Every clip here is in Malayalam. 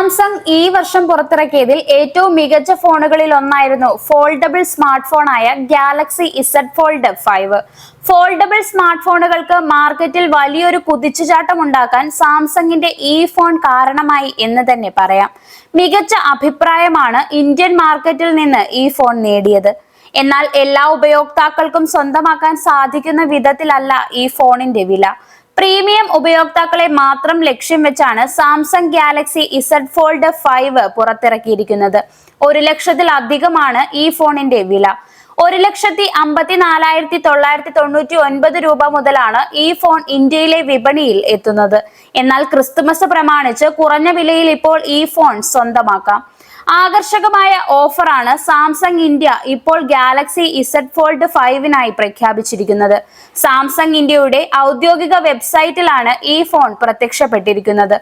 സാംസങ് ഈ വർഷം പുറത്തിറക്കിയതിൽ ഏറ്റവും മികച്ച ഫോണുകളിൽ ഒന്നായിരുന്നു foldable smart ഫോണായ Galaxy Z Fold five. Foldable smart ഫോണുകൾക്ക് മാർക്കറ്റിൽ വലിയൊരു കുതിച്ചുചാട്ടം ഉണ്ടാക്കാൻ സാംസങ്ങിന്റെ ഈ ഫോൺ കാരണമായി എന്ന് തന്നെ പറയാം. മികച്ച അഭിപ്രായമാണ് ഇന്ത്യൻ മാർക്കറ്റിൽ നിന്ന് ഈ ഫോൺ നേടിയത്. എന്നാൽ എല്ലാ ഉപയോക്താക്കൾക്കും സ്വന്തമാക്കാൻ സാധിക്കുന്ന വിധത്തിലല്ല ഈ ഫോണിന്റെ വില. പ്രീമിയം ഉപയോക്താക്കളെ മാത്രം ലക്ഷ്യം വെച്ചാണ് Samsung Galaxy Z Fold five പുറത്തിറക്കിയിരിക്കുന്നത്. ഒരു ലക്ഷത്തിലധികമാണ് ഈ ഫോണിന്റെ വില. ഒരു ലക്ഷത്തി അമ്പത്തി നാലായിരത്തി തൊള്ളായിരത്തി തൊണ്ണൂറ്റി ഒൻപത് രൂപ മുതലാണ് ഈ ഫോൺ ഇന്ത്യയിലെ വിപണിയിൽ എത്തുന്നത്. എന്നാൽ ക്രിസ്തുമസ് പ്രമാണിച്ച് കുറഞ്ഞ വിലയിൽ ഇപ്പോൾ ഈ ഫോൺ സ്വന്തമാക്കാം. ആകർഷകമായ ഓഫറാണ് സാംസങ് ഇന്ത്യ ഇപ്പോൾ ഗാലക്സി ഇസഡ് ഫോൾഡ് ഫൈവിനായി പ്രഖ്യാപിച്ചിരിക്കുന്നത്. സാംസങ് ഇന്ത്യയുടെ ഔദ്യോഗിക വെബ്സൈറ്റിലാണ് ഈ ഫോൺ പ്രത്യക്ഷപ്പെട്ടിരിക്കുന്നത്.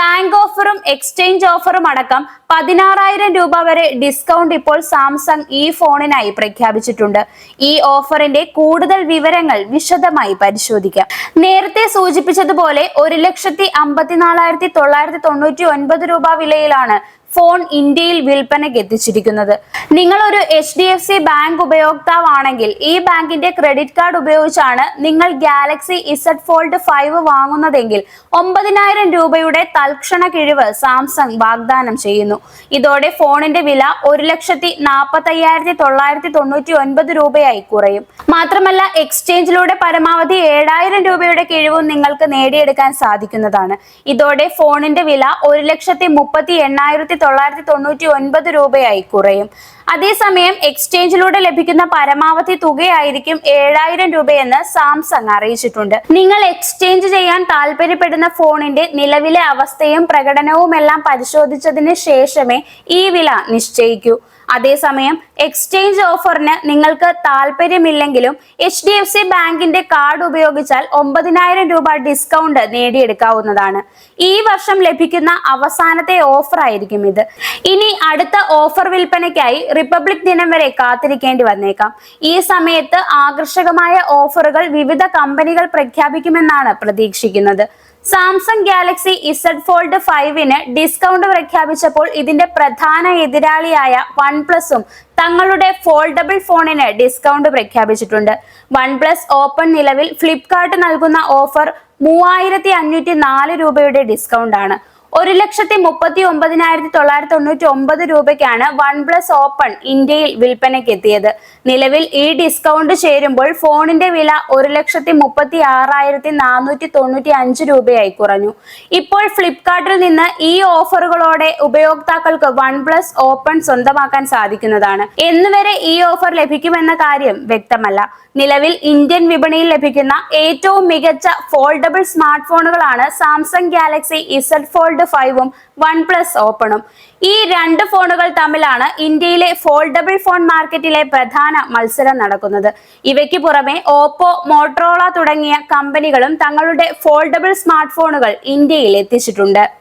ബാങ്ക് ഓഫറും എക്സ്ചേഞ്ച് ഓഫറും അടക്കം പതിനാറായിരം രൂപ വരെ ഡിസ്കൗണ്ട് ഇപ്പോൾ സാംസങ് ഈ ഫോണിനായി പ്രഖ്യാപിച്ചിട്ടുണ്ട്. ഈ ഓഫറിന്റെ കൂടുതൽ വിവരങ്ങൾ വിശദമായി പരിശോധിക്കാം. നേരത്തെ സൂചിപ്പിച്ചതുപോലെ ഒരു ലക്ഷത്തി അമ്പത്തിനാലായിരത്തി തൊള്ളായിരത്തി തൊണ്ണൂറ്റി ഒൻപത് രൂപ വിലയിലാണ് ഫോൺ ഇന്ത്യയിൽ വിൽപ്പനയ്ക്ക് എത്തിച്ചിരിക്കുന്നത് നിങ്ങൾ ഒരു H D F C bank ഉപയോക്താവാണെങ്കിൽ ഈ ബാങ്കിന്റെ ക്രെഡിറ്റ് കാർഡ് ഉപയോഗിച്ചാണ് നിങ്ങൾ ഗാലക്സി ഇസഡ് ഫോൾഡ് ഫൈവ് വാങ്ങുന്നതെങ്കിൽ ഒമ്പതിനായിരം രൂപയുടെ തൽക്ഷണ കിഴിവ് സാംസങ് വാഗ്ദാനം ചെയ്യുന്നു. ഇതോടെ ഫോണിന്റെ വില ഒരു ലക്ഷത്തി നാൽപ്പത്തി അയ്യായിരത്തി തൊള്ളായിരത്തി തൊണ്ണൂറ്റി ഒൻപത് രൂപയായി കുറയും. മാത്രമല്ല എക്സ്ചേഞ്ചിലൂടെ പരമാവധി ഏഴായിരം രൂപയുടെ കിഴിവും നിങ്ങൾക്ക് നേടിയെടുക്കാൻ സാധിക്കുന്നതാണ്. ഇതോടെ ഫോണിന്റെ വില ഒരു ലക്ഷത്തി മുപ്പത്തി എണ്ണായിരത്തി തൊള്ളായിരത്തി തൊണ്ണൂറ്റി ഒൻപത് രൂപയായി കുറയും. അതേസമയം എക്സ്ചേഞ്ചിലൂടെ ലഭിക്കുന്ന പരമാവധി തുകയായിരിക്കും ഏഴായിരം രൂപയെന്ന് സാംസങ് അറിയിച്ചിട്ടുണ്ട്. നിങ്ങൾ എക്സ്ചേഞ്ച് ചെയ്യാൻ താല്പര്യപ്പെടുന്ന ഫോണിന്റെ നിലവിലെ അവസ്ഥയും പ്രകടനവുമെല്ലാം പരിശോധിച്ചതിന് ശേഷമേ ഈ വില നിശ്ചയിക്കൂ. അതേസമയം എക്സ്ചേഞ്ച് ഓഫറിന് നിങ്ങൾക്ക് താല്പര്യമില്ലെങ്കിലും എച്ച് ഡി എഫ് സി ബാങ്കിന്റെ കാർഡ് ഉപയോഗിച്ചാൽ ഒമ്പതിനായിരം രൂപ ഡിസ്കൗണ്ട് നേടിയെടുക്കാവുന്നതാണ്. ഈ വർഷം ലഭിക്കുന്ന അവസാനത്തെ ഓഫർ ആയിരിക്കും ഇത്. ഇനി അടുത്ത ഓഫർ വിൽപ്പനയ്ക്കായി റിപ്പബ്ലിക് ദിനം വരെ കാത്തിരിക്കേണ്ടി വന്നേക്കാം. ഈ സമയത്ത് ആകർഷകമായ ഓഫറുകൾ വിവിധ കമ്പനികൾ പ്രഖ്യാപിക്കുമെന്നാണ് പ്രതീക്ഷിക്കുന്നത്. സാംസങ് ഗാലക്സി ഇസഡ് ഫോൾഡ് ഫൈവിന് ഡിസ്കൗണ്ട് പ്രഖ്യാപിച്ചപ്പോൾ ഇതിന്റെ പ്രധാന എതിരാളിയായ വൺ പ്ലസും തങ്ങളുടെ ഫോൾഡബിൾ ഫോണിന് ഡിസ്കൗണ്ട് പ്രഖ്യാപിച്ചിട്ടുണ്ട്. വൺ പ്ലസ് ഓപ്പൺ നിലവിൽ ഫ്ലിപ്കാർട്ട് നൽകുന്ന ഓഫർ മൂവായിരത്തി അഞ്ഞൂറ്റി നാല് രൂപയുടെ ഡിസ്കൗണ്ട് ആണ്. ഒരു ലക്ഷത്തി മുപ്പത്തി ഒമ്പതിനായിരത്തി തൊള്ളായിരത്തി തൊണ്ണൂറ്റി ഒമ്പത് രൂപയ്ക്കാണ് വൺ പ്ലസ് ഓപ്പൺ ഇന്ത്യയിൽ വിൽപ്പനയ്ക്ക് എത്തിയത്. നിലവിൽ ഈ ഡിസ്കൗണ്ട് ചേരുമ്പോൾ ഫോണിന്റെ വില ഒരു ലക്ഷത്തി മുപ്പത്തി ആറായിരത്തി നാനൂറ്റി തൊണ്ണൂറ്റി അഞ്ച് രൂപയായി കുറഞ്ഞു. ഇപ്പോൾ ഫ്ലിപ്കാർട്ടിൽ നിന്ന് ഈ ഓഫറുകളോടെ ഉപയോക്താക്കൾക്ക് വൺ പ്ലസ് ഓപ്പൺ സ്വന്തമാക്കാൻ സാധിക്കുന്നതാണ്. എന്നുവരെ ഈ ഓഫർ ലഭിക്കുമെന്ന കാര്യം വ്യക്തമല്ല. നിലവിൽ ഇന്ത്യൻ വിപണിയിൽ ലഭിക്കുന്ന ഏറ്റവും മികച്ച ഫോൾഡബിൾ സ്മാർട്ട് ഫോണുകളാണ് സാംസങ് ഗാലക്സി ഇസഡ് ഫോൾഡ് ഫൈവും വൺ പ്ലസ് ഓപ്പണും ഈ രണ്ട് ഫോണുകൾ തമ്മിലാണ് ഇന്ത്യയിലെ ഫോൾഡബിൾ ഫോൺ മാർക്കറ്റിലെ പ്രധാന മത്സരം നടക്കുന്നത്. ഇവയ്ക്ക് പുറമെ ഓപ്പോ മോട്ടറോള തുടങ്ങിയ കമ്പനികളും തങ്ങളുടെ ഫോൾഡബിൾ സ്മാർട്ട് ഫോണുകൾ ഇന്ത്യയിൽ എത്തിച്ചിട്ടുണ്ട്.